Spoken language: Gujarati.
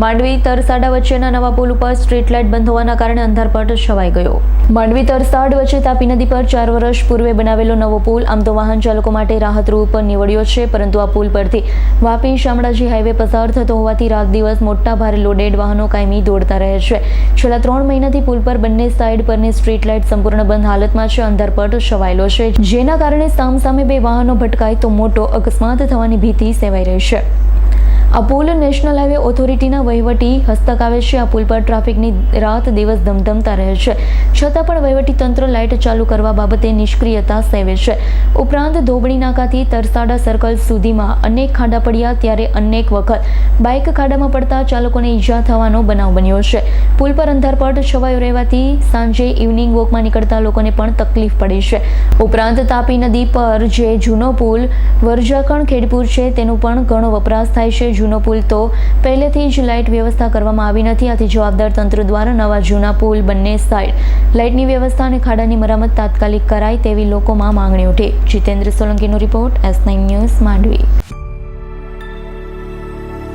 માંડવી તરસાડા વચ્ચેના નવા પુલ ઉપર સ્ટ્રીટ લાઇટ બંધ હોવાના કારણે અંધારપટ છવાઈ ગયો. માંડવી તરસાડ વચ્ચે તાપી નદી પર ચાર વર્ષ પૂર્વે બનાવેલો નવો પુલ આમ તો વાહન ચાલકો માટે રાહતરૂપ નીવડ્યો છે, પરંતુ આ પુલ પરથી વાપી શામળાજી હાઈવે પસાર થતો હોવાથી રાત દિવસ મોટા ભારે લોડેડ વાહનો કાયમી દોડતા રહે છે. છેલ્લા ત્રણ મહિનાથી પુલ પર બંને સાઈડ પરની સ્ટ્રીટ લાઇટ સંપૂર્ણ બંધ હાલતમાં છે, અંધારપટ છવાયેલો છે. જેના કારણે સામસામે બે વાહનો ભટકાય તો મોટો અકસ્માત થવાની ભીતિ સેવાઈ રહી છે. આ પુલ નેશનલ હાઈવે ઓથોરિટીના વહીવટી હસ્તક આવે છે. આ પુલ પર ટ્રાફિકની રાત દિવસ ધમધમતા રહે છે. છતાં પણ વહીવટી તંત્ર લાઇટ ચાલુ કરવા બાબતે નિષ્ક્રિયતા સેવે છે. ઉપરાંત ધોબણી નાકાથી તરસાડા સર્કલ સુધીમાં અનેક ખાડા પડ્યા ત્યારે અનેક વખત બાઇક ખાડામાં પડતા ચાલકોને ઈજા થવાનો બનાવ બન્યો છે. પુલ પર અંધારપટ, છવાયો રહેવાથી સાંજે ઇવનિંગ વોકમાં નીકળતા લોકોને પણ તકલીફ પડી છે. ઉપરાંત તાપી નદી પર જે જૂનો પુલ વરજાકણ ખેડપુર છે, તેનું પણ ઘણો વપરાશ થાય છે. જૂનો પુલ તો પહેલેથી જ લાઇટ વ્યવસ્થા કરવામાં આવી નથી. આથી જવાબદાર તંત્ર દ્વારા નવા જૂના પુલ બંને સાઇડ લાઇટની વ્યવસ્થા અને ખાડાની મરામત તાત્કાલિક કરાય તેવી લોકોમાં માંગણી ઉઠી. Jitendra સોલંકીનો report S nine news Mandvi.